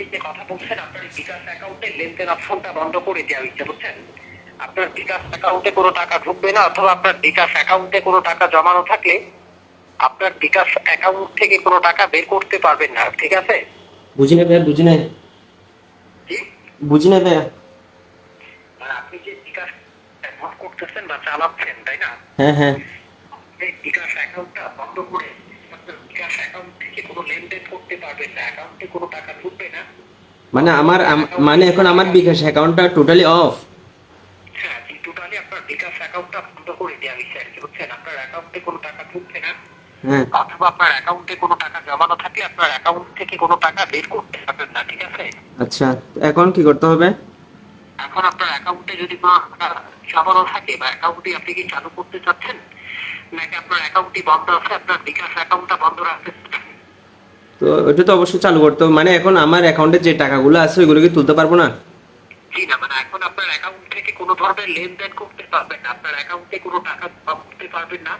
আপনি যে কথা বলছেন আপনার বিকাশ অ্যাকাউন্টে লেনদেন অপশনটা বন্ধ করে দেওয়া হয়েছে বুঝছেন? আপনার বিকাশ অ্যাকাউন্টে কোনো টাকা ঢুকবে না অথবা আপনার বিকাশ অ্যাকাউন্টে কোনো টাকা জমানো থাকলে আপনার বিকাশ অ্যাকাউন্ট থেকে কোনো টাকা বের করতে পারবেন না ঠিক আছে? বুঝি না ভাইয়া বুঝি জি? বুঝি না ভাইয়া। মানে আপনি যে বিকাশ করতেছেন বা চালাচ্ছেন তাই না? হ্যাঁ হ্যাঁ। বিকাশ অ্যাকাউন্টটা বন্ধ করে আপনার বিকাশ অ্যাকাউন্ট থেকে কোনো লেনদেন করতে পারবেন না অ্যাকাউন্টে কোনো টাকা ঢুকবে না। মানে আমার মানে এখন আমার বিকাশ অ্যাকাউন্টটা টোটালি অফ হ্যাঁ টোটালি আপনার বিকাশ অ্যাকাউন্টটা বন্ধ করে দেওয়া হয়েছে আর কি বুঝছেন? আপনার অ্যাকাউন্টে কোনো টাকা ঢুকবে না। অথবা আপনার অ্যাকাউন্টে কোনো টাকা জমানো থাকলে আপনার অ্যাকাউন্ট থেকে কোনো টাকা বের করতে পারবেন না ঠিক আছে? আচ্ছা এখন কি করতে হবে? এখন আপনার অ্যাকাউন্টে যদি কোনো জমানো থাকে বা অ্যাকাউন্টটি আপনি কি চালু করতে চাচ্ছেন? নাকি আপনার অ্যাকাউন্টটি বন্ধ আছে আপনার বিকাশ অ্যাকাউন্টটা বন্ধ রাখতে? তো ওটা তো অবশ্যই চালু করতে হবে। মানে এখন আমার অ্যাকাউন্টে যে টাকাগুলো আছে ওইগুলো কি তুলতে পারব না? জি না মানে এখন আপনার অ্যাকাউন্ট থেকে কোনো ধরনের লেনদেন করতে পারবেন না। আপনার অ্যাকাউন্টে কোনো টাকা করতে পারবেন না।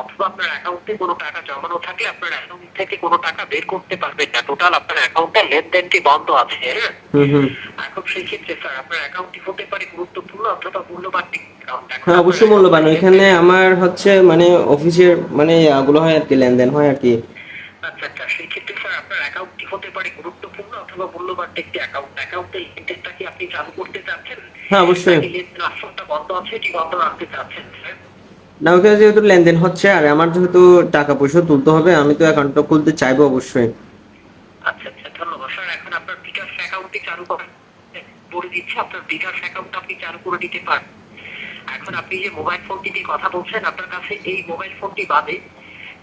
অথবা আপনার অ্যাকাউন্টে কোনো টাকা জমানো থাকলে আপনার অ্যাকাউন্ট থেকে কোনো টাকা বের করতে পারবেন না। টোটাল আপনার অ্যাকাউন্টে লেনদেনটি বন্ধ আছে হ্যাঁ? এখন সেই ক্ষেত্রে স্যার আপনার অ্যাকাউন্টটি হতে পারে গুরুত্বপূর্ণ অথবা মূল্যবান হ্যাঁ অবশ্যই মূল্যবান। এখানে আমার হচ্ছে মানে অফিসের মানে এগুলো হয় আর কি লেনদেন হয় আর কি। আচ্ছা আচ্ছা সেই ক্ষেত্রে স্যার আপনার অ্যাকাউন্টটি হতে পারে গুরুত্বপূর্ণ অথবা মূল্যবান একটি অ্যাকাউন্ট অ্যাকাউন্টে লেনদেনটা কি আপনি চালু করতে চাচ্ছেন? হ্যাঁ অবশ্যই। লেনদেন অপশনটা বন্ধ আছে এটি বন্ধ রাখতে চাচ্ছেন না ওখানে যেহেতু লেনদেন হচ্ছে আর আমার যেহেতু টাকা পয়সা তুলতে হবে আমি তো অ্যাকাউন্টটা খুলতে চাইব অবশ্যই। আচ্ছা আচ্ছা ধন্যবাদ স্যার এখন আপনার বিকাশ অ্যাকাউন্টটি চালু করে বলে দিচ্ছি আপনার বিকাশ অ্যাকাউন্ট আপনি চালু করে দিতে পারেন। এখন আপনি যে মোবাইল ফোনটি দিয়ে কথা বলছেন আপনার কাছে এই মোবাইল ফোনটি বাদে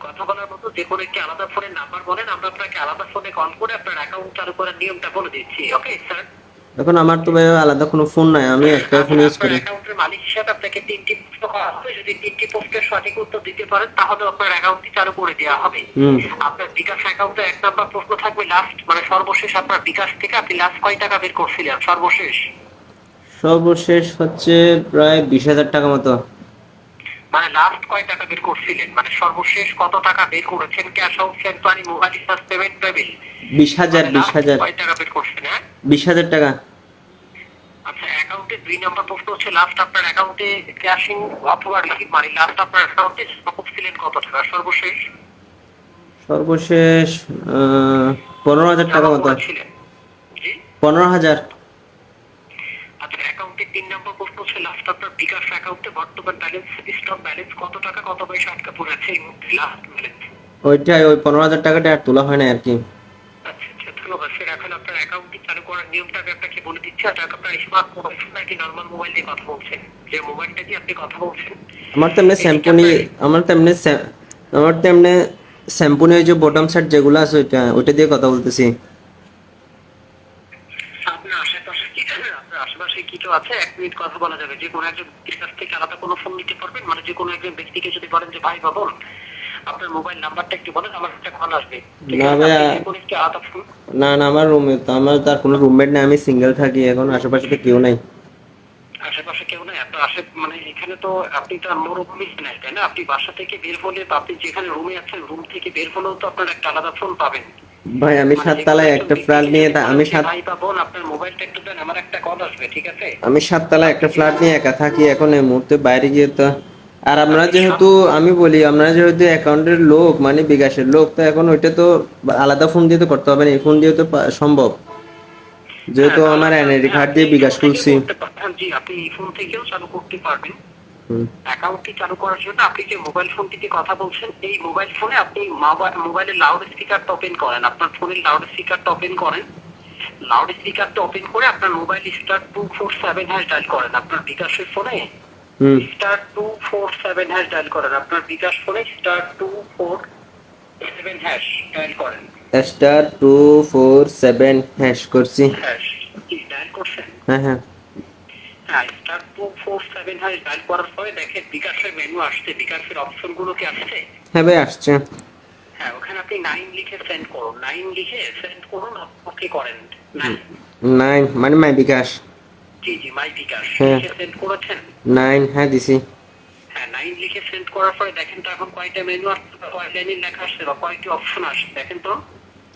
কথা বলার মতো যে কোনো একটি আলাদা ফোনের নাম্বার বলেন আমরা আপনাকে আলাদা ফোনে কল করে আপনার অ্যাকাউন্ট চালু করার নিয়মটা বলে দিচ্ছি। ওকে স্যার এখন আমার তো ভাই আলাদা কোনো ফোন নাই আমি একটা ফোন ইউজ করি। অ্যাকাউন্টের মালিক হিসাবে আপনাকে তিনটি প্রশ্ন করা হবে যদি তিনটি প্রশ্নের সঠিক উত্তর দিতে পারেন তাহলে আপনার অ্যাকাউন্টটি চালু করে দেওয়া হবে। আপনার বিকাশ অ্যাকাউন্টে এক নাম্বার প্রশ্ন থাকবে লাস্ট মানে সর্বশেষ আপনার বিকাশ থেকে আপনি লাস্ট কয় টাকা বের করছিলেন? সর্বশেষ। সর্বশেষ হচ্ছে প্রায় বিশ হাজার টাকা মতো। মানে লাস্ট কয় টাকা বের করছিলেন? মানে সর্বশেষ কত টাকা বের করেছেন? Cash out সেন্টারি mobile recharge payment pay bill বিশ হাজার বিশ হাজার। কয় টাকা বের করছেন হ্যাঁ? বিশ হাজার টাকা। আচ্ছা অ্যাকাউন্টে দুই নম্বর প্রশ্ন হচ্ছে লাস্ট আপনার অ্যাকাউন্টে ক্যাশিং অথবা রিসিভ মানি লাস্ট আপনার অ্যাকাউন্টে করছিলেন কত টাকা? সর্বশেষ? সর্বশেষ পনেরো হাজার টাকা মতো। পনেরো হাজার। আচ্ছা অ্যাকাউন্টে তিন নম্বর লাস্ট আপনার বিকাশ অ্যাকাউন্টে বর্তমান ব্যালেন্স স্টক ব্যালেন্স কত টাকা কত পয়সা আটকা পড়েছে এই মুহূর্তে? লাস্ট ব্যালেন্স ওইটাই ওই পনেরো হাজার টাকাটা আর তোলা হয় না আর কি। আচ্ছা আচ্ছা ধন্যবাদ স্যার। এখন আপনার অ্যাকাউন্টটি চালু করার নিয়মটা আমি আপনাকে বলে দিচ্ছি। আর আপনার স্মার্ট মোবাইল নাকি নর্মাল মোবাইল দিয়ে কথা বলছেন? যে মোবাইলটা দিয়ে আপনি কথা বলছেন আমার তেমনি স্যাম্পুনি আমার তো এমনি আমার তেমনি স্যাম্পুনি ওই যে বটম সেট যেগুলো আছে ওইটা ওইটা দিয়ে কথা বলতেছি আপনার আশেপাশে কি আপনার আশেপাশে কি কেউ আছে? এক মিনিট কথা বলা যাবে। যে কোনো একজন কাছ থেকে আলাদা কোনো ফোন নিতে পারবেন? মানে যে কোনো একজন ব্যক্তিকে যদি বলেন যে ভাই বা বোন আপনার মোবাইল নাম্বারটা একটু বলেন আমার একটা কল আসবে। না ফোন না না আমার রুমে তো আমার তার কোনো রুমমেট নেই আমি সিঙ্গেল থাকি এখন আশেপাশে তো কেউ নাই। আশেপাশে কেউ নাই? আপনার আশে মানে এখানে তো আপনি তো মরুভূমি নাই তাই না? আপনি বাসা থেকে বের হলে বা আপনি যেখানে রুমে আছেন রুম থেকে বের হলেও তো আপনার একটা আলাদা ফোন পাবেন। ভাই আমি মানে সাততলায় একটা ফ্ল্যাট নিয়ে আমি সাত ভাই বা বোন আপনার মোবাইলটা একটু দেন আমার একটা কল আসবে ঠিক আছে? আমি সাততলায় একটা ফ্ল্যাট নিয়ে একা থাকি এখন এই মুহূর্তে বাইরে গিয়ে তো আর আমরা যেহেতু আমি বলি আমরা যেহেতু অ্যাকাউন্টের লোক মানে বিকাশের লোক তো এখন ওইটা তো আলাদা ফোন দিয়ে তো করতে হবে না এই ফোন দিয়ে তো সম্ভব। যেহেতু হ্যাঁ, আমার হ্যাঁ, এনআইডি কার্ড দিয়ে বিকাশ খুলছি। জি আপনি এই ফোন থেকেও চালু করতে পারবেন। অ্যাকাউন্টটি চালু করার জন্য আপনি যে মোবাইল ফোনটিতে কথা বলছেন এই মোবাইল ফোনে আপনি মোবাইল মোবাইলের লাউড স্পিকারটা ওপেন করেন। আপনার ফোনের লাউড স্পিকারটা ওপেন করেন। লাউড স্পিকারটা ওপেন করে আপনার mobile star two four seven hash dial করেন। আপনার বিকাশের ফোনে হুম। Star two four seven hash dial করেন। আপনার বিকাশ ফোনে star two four seven hash dial করেন। Star two four seven hash করছি। হ্যাশ ডায়াল করছেন? হ্যাঁ হ্যাঁ। হ্যাঁ star two four seven dial করার পরে দেখেন বিকাশের মেনু আসছে। বিকাশের অপশনগুলো কি আসছে? হ্যাঁ ভাই আসছে। হ্যাঁ ওখানে আপনি নাইন লিখে সেন্ড করুন। নাইন লিখে সেন্ড করুন করেন? নাইন মানে মাই বিকাশ। জি জি মাই বিকাশ। হ্যাঁ। লিখে সেন্ড করেছেন? নাইন হ্যাঁ দিছি। হ্যাঁ নাইন লিখে সেন্ড করার পরে দেখেন তো এখন কয়টা মেনু আসছে কয় লাইনের লেখা আসছে বা কয়টি অপশন আসছে দেখেন তো।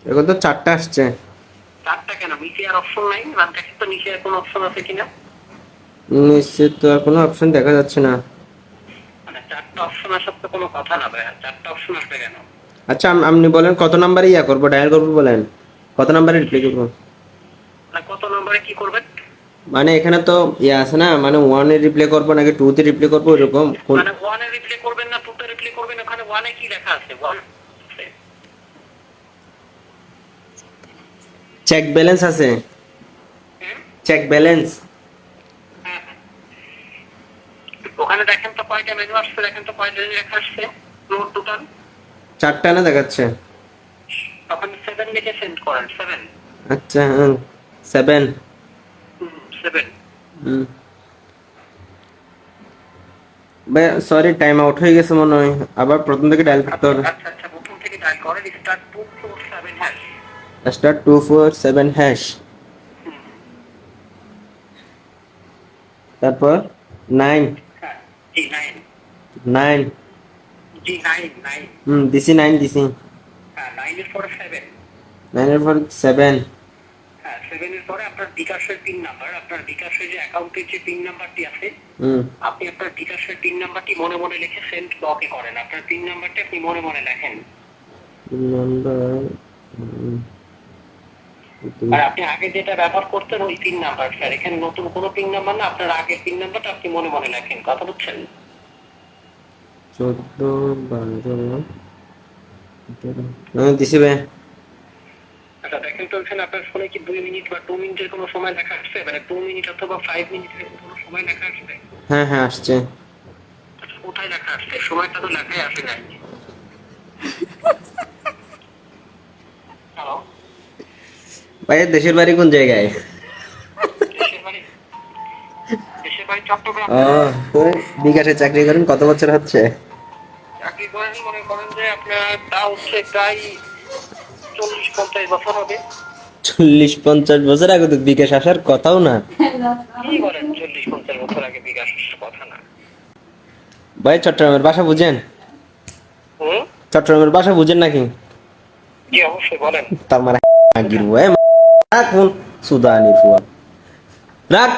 এখন তো চারটা আসছে। চারটা কেন? নিচে আর অপশন নাই? দেখেন তো নিচে আর কোনো অপশন আছে কিনা? নিশ্চিত তো আর কোনো অপশন দেখা যাচ্ছে না। মানে চারটা অপশন আসার তো কোনো কথা না ভাই চারটা অপশন আসবে কেন? আচ্ছা আপনি বলেন কত নাম্বারে ইয়া করব ডায়াল করব বলেন। কত নাম্বারে রিপ্লাই করব? মানে কত নম্বরে কি করবেন? মানে এখানে তো ইয়ে আছে না মানে ওয়ানে রিপ্লাই করব নাকি টু তে রিপ্লাই করব এরকম মানে ওয়ানে রিপ্লে করবেন না টুতে রিপ্লে করবেন ওখানে ওয়ানে কি লেখা আছে? ওয়ান চেক ব্যালেন্স আছে। চেক ব্যালেন্স হ্যাঁ, ওখানে দেখেন তো কয়টা মেনু আসছে দেখেন তো কয়টা লেখা আসছে? ফ্লোর টোটাল চারটা না দেখাচ্ছে? তখন সেভেন লিখে সেন্ড করেন সেভেন আচ্ছা সেভেন সেভেন ভাই সরি টাইম আউট হয়ে গেছে মনে হয়। আবার প্রথম থেকে ডায়াল করতে হবে। আচ্ছা আচ্ছা প্রথম থেকে ডায়াল করেন star two four seven hash star two four seven hash তারপর নাইন হ্যাঁ জি নাইন নাইন নাইন নাইন হুম নাইন হ্যাঁ নাইনের পরে সেভেন নাইনের পর সেভেন হ্যাঁ সেভেনের পরে আপনার বিকাশের পিন নাম্বার আপনার বিকাশের যে অ্যাকাউন্টের যে পিন নাম্বারটি আছে আপনি আপনার বিকাশের পিন নাম্বারটি মনে মনে লিখে সেন্ড করেন। আপনার পিন নাম্বারটি আপনি মনে মনে লেখেন। নাম্বার আর আপনি আগে যেটা ব্যবহার করতেন ওই পিন নাম্বার স্যার এখানে নতুন কোনো পিন নাম্বার না আপনার আগের পিন নাম্বারটা আপনি মনে মনে লেখেন। কথা বুঝছেন? চোদ্দ বারো হ্যাঁ দিছি ভাই। আচ্ছা দেখেন তো ওখানে আপনার ফোনে কি দুই মিনিট বা টু মিনিটের কোনো সময় লেখা আসছে? মানে টু মিনিট অথবা ফাইভ মিনিটের কোনো সময় লেখা আসছে? হ্যাঁ হ্যাঁ আসছে। আচ্ছা, কোথায় লেখা আসছে? সময়টা তো লেখাই আসে নাই। দেশের বাড়ি কোন জায়গায়? বিকাশে চাকরি করেন কত বছর হচ্ছে? চাকরি করেন মনে করেন যে আপনার তা হচ্ছে প্রায় চল্লিশ পঞ্চাশ বছর হবে। চল্লিশ পঞ্চাশ বছর আগে তো বিকাশ আসার কথাও না। কি বলেন চল্লিশ পঞ্চাশ বছর আগে বিকাশ কথা না? ভাই চট্টগ্রামের বাসা বুঝেন? চট্টগ্রামের বাসা বুঝেন নাকি? জি অবশ্যই বলেন। তার মানে আগির রাখ ফোন সুদানি ফুয়া। রাখ।